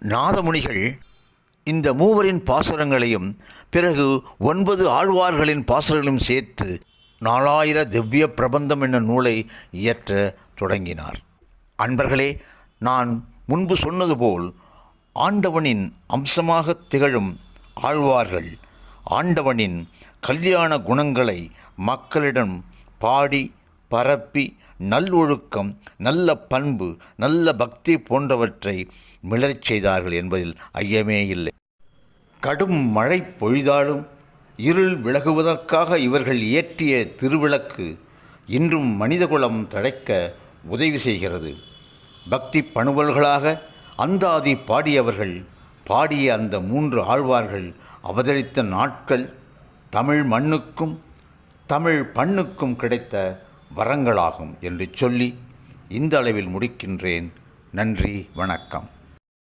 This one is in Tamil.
நாதமுனிகள் இந்த மூவரின் பாசுரங்களையும் பிறகு ஒன்பது ஆழ்வார்களின் பாசுரங்களையும் சேர்த்து நாலாயிர திவ்ய பிரபந்தம் என்ற நூலை இயற்ற தொடங்கினார். அன்பர்களே நான் முன்பு சொன்னது போல் ஆண்டவனின் அம்சமாக திகழும் ஆழ்வார்கள் ஆண்டவனின் கல்யாண குணங்களை மக்களிடம் பாடி பரப்பி நல்லொழுக்கம் நல்ல பண்பு நல்ல பக்தி போன்றவற்றை மிளரச் செய்தார்கள் என்பதில் ஐயமே இல்லை. கடும் மழை பொழிதாலும் இருள் விலகுவதற்காக இவர்கள் இயற்றிய திருவிளக்கு இன்றும் மனிதகுலம் தழைக்க உதவி செய்கிறது. பக்தி பணுவல்களாக அந்தாதி பாடியவர்கள் பாடிய அந்த மூன்று ஆழ்வார்கள் அவதரித்த நாட்கள் தமிழ் மண்ணுக்கும் தமிழ் பண்ணுக்கும் கிடைத்த வரங்களாகும் என்று சொல்லி இந்த அளவில் முடிக்கின்றேன். நன்றி வணக்கம்.